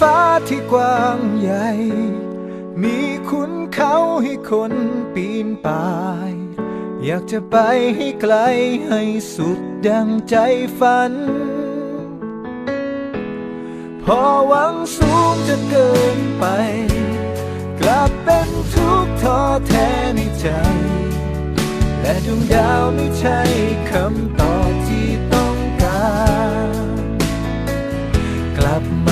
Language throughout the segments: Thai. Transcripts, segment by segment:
ฟ้าที่กว้างใหญ่ มีขุนเขาให้คนปีนป่าย อยากจะไปให้ไกลให้สุดดังใจฝัน พอหวังสูงจะเกินไป กลับเป็นทุกข์ท้อแท้ในใจ และดวงดาวไม่ใช่คำตอบที่ต้องการ กลับมา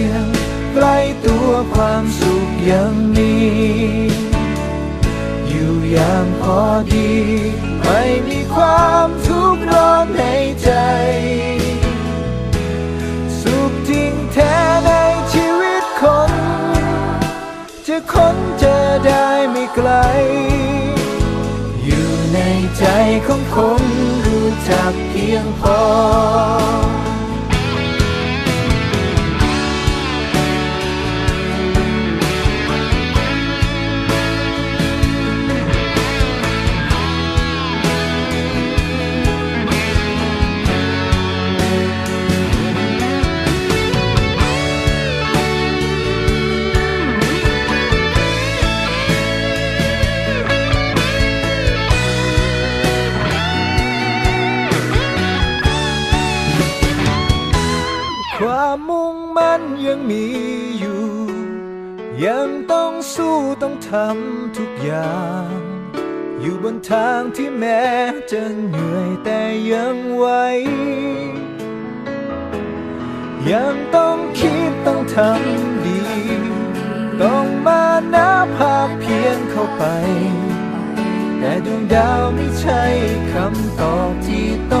ง ความสุขยังมีอยู่อย่างพอดี ไม่มีความทุกข์ร้อนในใจ สุขจริงแท้ในชีวิตคน จะค้นเจอได้ไม่ไกล อยู่ในใจของคนรู้จักเพียงพอ ความมุ่งมั่นยังมีอยู่ ยังต้องสู้ต้องทำทุกอย่าง อยู่บนทางที่แม้จะเหนื่อยแต่ยังไหวยังต้องคิดต้องทำดี ต้องมานับภาคเพียนเข้าไป แต่ดวงดาวไม่ใช่คำตอบที่ต้อง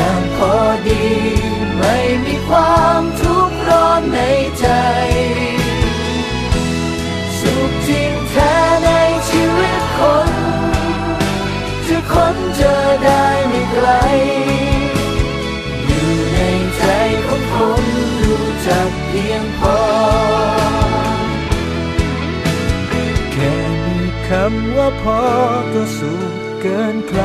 อย่างพอดี ไม่มีความทุกข์ร้อนในใจ สุขจริงแท้ในชีวิตคน จะค้นเจอได้ไม่ไกล อยู่ในใจของคนรู้จักเพียงพอ แค่มีคำว่าพอก็สุขเกินใคร